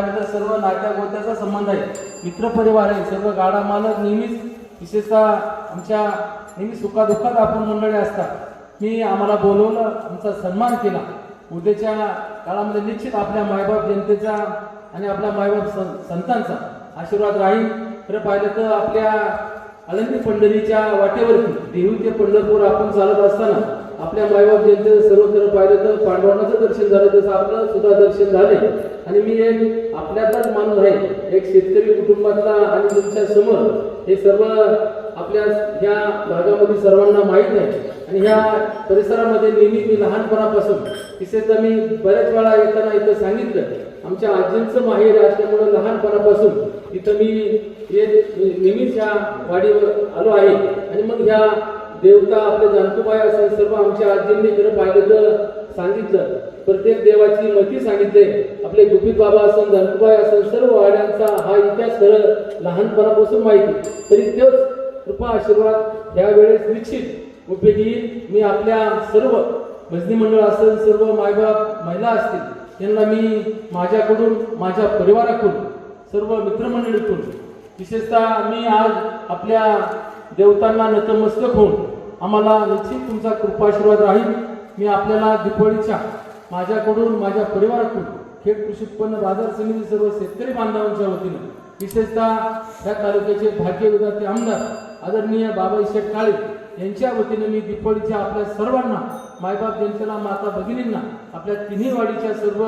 पाहिलं तर सर्व नात्या गोत्याचा संबंध आहे. मित्रपरिवार आहे सर्व गाडा मालक नेहमीच विशेषतः आमच्या नेहमी सुखादुःखात आपण मंडळी असतात. मी आम्हाला बोलवलं आमचा सन्मान केला. उद्याच्या काळामध्ये निश्चित आपल्या मायबाप जनतेचा आणि आपल्या मायबाप सं संतांचा आशीर्वाद राहील. खरं पाहिलं तर आपल्या अलंदी पंढरीच्या वाटेवरती देहू ते पंढरपूर आपण चालत असताना आपल्या मायबाप ज्यांचं सर्वत्र पाहिलं तर पांडवांचं दर्शन झालं तसं आपलं सुद्धा दर्शन झाले. आणि मी एक आपल्यातलाच माणूस आहे एक शेतकरी कुटुंबातला आणि तुमच्यासमोर हे सर्व आपल्या ह्या भागामध्ये सर्वांना माहीत आहे. आणि ह्या परिसरामध्ये नेहमी मी लहानपणापासून विशेषतः मी बऱ्याच वेळा येताना इथं सांगितलं आमच्या आजींचं माहेर असल्यामुळं लहानपणापासून इथं मी येत नेहमीच ह्या वाडीवर आलो आहे. आणि मग ह्या देवता आपले जानकुबाई असेल सर्व आमच्या आजींनी खरं पाहिलं तर सांगितलं. प्रत्येक देवाची मती सांगितले. आपले गुपित बाबा असेल जानकुबाई असेल सर्व वाड्यांचा हा इतिहास खरं लहानपणापासून माहिती. तरी तोच कृपा आशीर्वाद यावेळेस निश्चित उपयोगी मी आपल्या सर्व भजनी मंडळ असेल सर्व मायबाप महिला असतील यांना मी माझ्याकडून माझ्या परिवाराकडून सर्व मित्रमंडळीतून विशेषतः मी आज आपल्या देवतांना नतमस्तक होऊन आम्हाला निश्चित तुमचा कृपाशीर्वाद राहील. मी आपल्याला दिपावळीच्या माझ्याकडून माझ्या परिवाराकडून खेड कृषी उत्पन्न बाजार समिती सर्व शेतकरी बांधवांच्या वतीनं विशेषतः या तालुक्याचे भाग्य विधाते आमदार आदरणीय बाबा शेठ काळे यांच्या वतीनं मी दिपावळीच्या आपल्या सर्वांना मायबाप जनतेला माता भगिनींना आपल्या तिन्ही वाडीच्या सर्व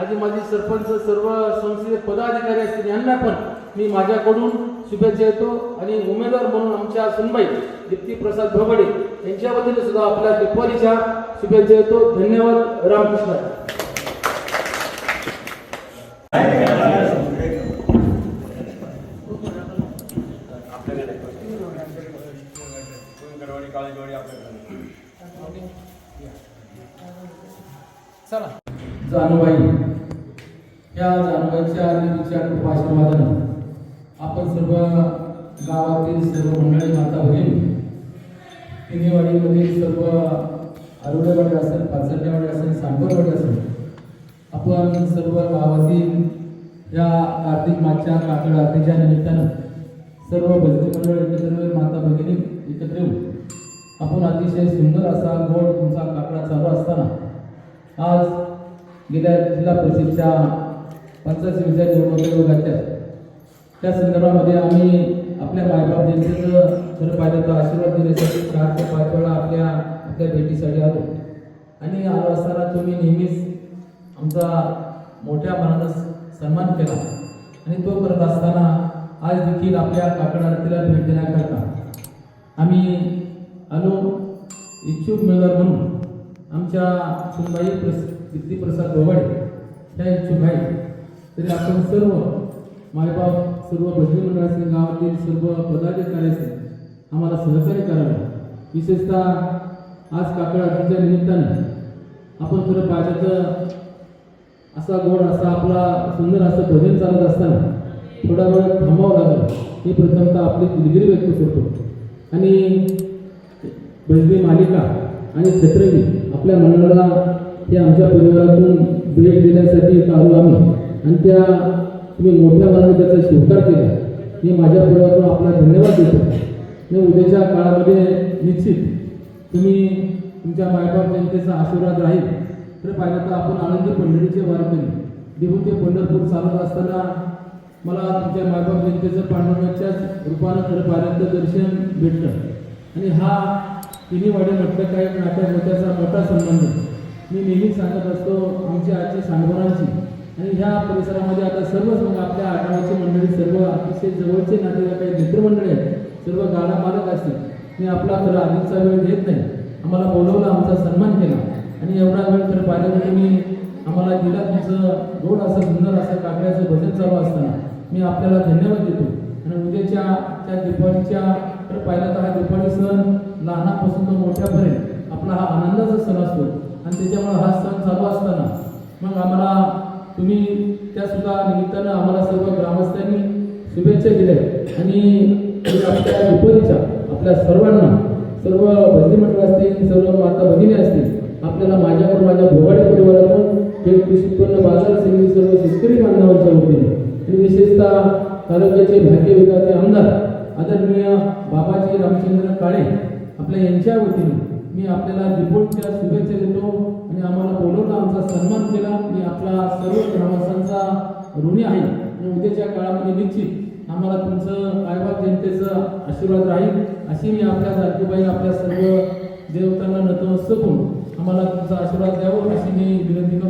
आजी माजी सरपंच सर्व संसदीय पदाधिकारी असतील यांना पण मी माझ्याकडून शुभेच्छा येतो आणि उमेदवार म्हणून आमच्या सुनबाई दीप्ती प्रसाद भोगडे यांच्या वतीने सुद्धा आपल्या दिपावलीच्या शुभेच्छा येतो धन्यवाद. रामकृष्ण. चला. जानूबाई. या जानूबाईच्या निधीच्या कृपाशीर्वादानं आपण सर्व गावातील सर्व मंडळी माता भगिनी तिन्हीवाडीमध्ये सर्व आरुडेवाडी असेल पाचंडेवाडी असेल सांगोरवाडी असेल आपण सर्व गावातील या कार्तिक मागच्या काकड आरतीच्या निमित्तानं सर्व भजनी मंडळ एकत्र माता भगिनी एकत्र येऊ आपण अतिशय सुंदर असा गोड तुमचा काकडा चालू असताना आज गेल्या जिल्हा परिषदच्या पंचायत समितीच्या निवडणुकीच्या त्या संदर्भामध्ये आम्ही आपल्या मायबाप जनतेचं खरं पाहिलं तर आशीर्वाद देण्यासाठी चार ते पाच वेळा आपल्या आपल्या भेटीसाठी आलो. आणि आलो असताना तुम्ही नेहमीच आमचा मोठ्या मनानं सन्मान केला. आणि तो करत असताना आज देखील आपल्या काकड आरतीला भेट देण्याकरता आम्ही आलो. इच्छुक उमेदवार म्हणून आमच्या सुनबाई प्रस दीप्ती प्रसाद गोवाडे त्या इच्छुक आहेत. तरी आपण सर्व मायबाप सर्व भजनी मंडळ असतील गावातील सर्व पदाधिकारी असतील आम्हाला सहकार्य करावे. विशेषतः आज काकड आरतीच्या निमित्ताने आपण खरं पाहिजे तर असा गोड असा आपला सुंदर असं भजन चालत असताना थोडा वेळ थांबावं लागलं. ही प्रथमतः आपली दिलगिरी व्यक्त करतो. आणि भजनी मालिका आणि छत्रजी आपल्या मंडळाला हे आमच्या परिवारातून भेट देण्यासाठी आलो आम्ही. आणि त्या तुम्ही मोठ्या मनाने त्याचा स्वीकार केला. मी माझ्या परिवारातून आपला धन्यवाद देतो. मी उद्याच्या काळामध्ये निश्चित तुम्ही तुमच्या मायबाप जनतेचा आशीर्वाद राहील. तर पाहिलं तर आपण आनंदी पंढरीचे वारकरी. देऊ ते पंढरपूर चालत असताना मला तुमच्या मायबाप जनतेचं पांडुरंगाच्याच रूपानं खरं दर्शन भेटलं. आणि हा तिन्ही वाडे म्हटलं काय नाट्या मोठ्याचा मोठा संबंध. मी नेहमी सांगत असतो आमच्या आजची सांगोरांची आणि ह्या परिसरामध्ये आता सर्वच मग आपल्या आठवड्याची मंडळी सर्व अतिशय जवळचे नातेवाईक काही मित्रमंडळी आहेत सर्व गाडा मालक असतील. मी आपला खरं आधीचा वेळ घेत नाही. आम्हाला बोलवलं आमचा सन्मान केला. आणि एवढा वेळ तर पाहिलं की तुम्ही आम्हाला दिला तुमचं गोड असं सुंदर असं काकड्याचं भजन चालू असताना. मी आपल्याला धन्यवाद देतो. आणि उद्याच्या त्या दिवाळीच्या तर पाहिलं तर हा दिवाळी सण लहानापासून तर मोठ्यापर्यंत आपला हा आनंदाचा सण असतो. आणि त्याच्यामुळे हा सण चालू असताना मग आम्हाला तुम्ही त्या सुद्धा निमित्तानं आम्हाला सर्व ग्रामस्थांनी शुभेच्छा दिल्या. आणि आपल्या दिपावलीच्या आपल्या सर्वांना सर्व भजनी मंडळ असतील सर्व माता भगिनी असतील आपल्याला माझ्याकडून माझ्या भोगाडे परिवारातून हे कृषी उत्पन्न बाजार समिती सर्व शेतकरी बांधवांच्या वतीने आणि विशेषतः तालुक्याचे भाग्य विधाते आमदार आदरणीय बाबाजी रामचंद्र काळे आपल्या यांच्या वतीने मी आपल्याला रिपोर्टच्या शुभेच्छा देतो. आणि आम्हाला बोलवलं आमचा सन्मान केला. मी आपला सर्व ग्रामस्थांचा ऋणी आहे. आणि उद्याच्या काळामध्ये निश्चित आम्हाला तुमचं कायबाब जनतेचं आशीर्वाद राहील. अशी मी आपल्या जातीबाई आपल्या सर्व देवतांना नतमस्तक होऊन आम्हाला तुमचा आशीर्वाद द्यावा अशी मी विनंती करतो.